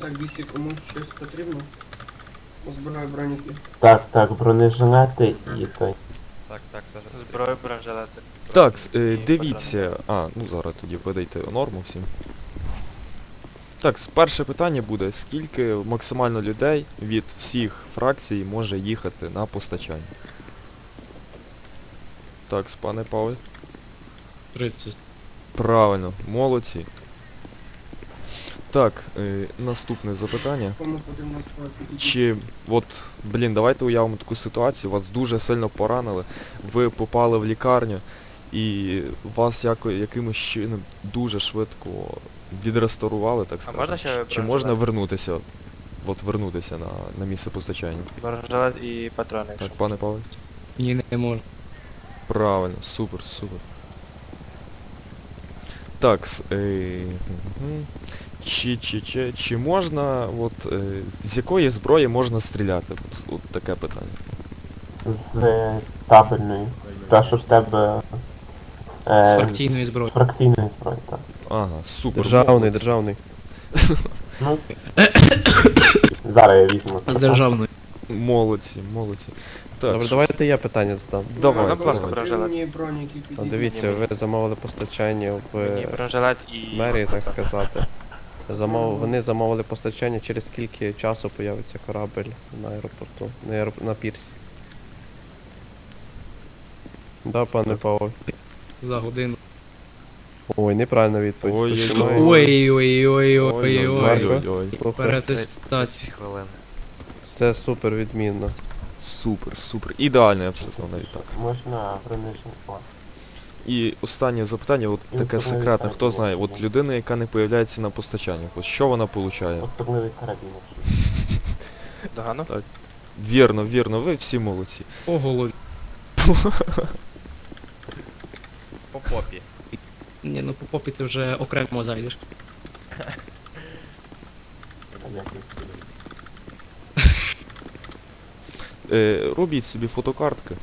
Так, бісі комусь щось потрібно. Збираю броніки. Так, так, бронежилети і той. Так, так, так. Зброю бронежилети. Так, с- е, дивіться. А, ну зараз тоді видайте норму всім. Так, с- перше питання буде, скільки максимально людей від всіх фракцій може їхати на постачання? Так, пане Павле. 30. Правильно, молодці. Так, е, наступне запитання. Чи от, блін, давайте уявимо таку ситуацію, вас дуже сильно поранили, ви попали в лікарню і вас яко, якимось чином дуже швидко відреставрували, так А можна ще Чи- Чи бронежилет? можна вернутися, от вернутися на, на місце постачання? Бронежилет і патрони, Так, пане Павле? Ні, не можу. Правильно, супер, супер. Так, с- е, мгм. Чи, чи, чи, чи можна, от, е, з якої зброї можна стріляти? От, от таке питання. З е, табельної. Та, що в тебе. Е, З фракційної зброї. З фракційної зброї, так. Ага, супер. Державний, державний. Ну. Зараз я візьму. З державної. Молодці, молодці. Так, Добре, що- давайте я питання задам. Давай, Ну, будь ласка, давай. бронежилет. Мені броніки підійдуть. дивіться, ви замовили постачання Мені в бронежилет і... мерії, так сказати. Замов... Вони замовили постачання, через скільки часу появиться корабель на аеропорту, на, аероп... на пірсі. Да, пане Павло. За годину. Ой, неправильна відповідь. Ой-ой-ой-ой-ой-ой. Ой-ой-ой. Перетестація. хвилин. Все супер відмінно. Супер, супер. Ідеально, я б сказав навіть так. Можна бронежилет. І останнє запитання, от таке секретне, хто знає, от людина, яка не появляється на постачаннях, от що вона получає? Особливий карабін. Догану? Вірно, вірно, ви всі молодці. По голові. По попі. Ні, ну по попі це вже окремо зайдеш. Е, робіть собі фотокартки,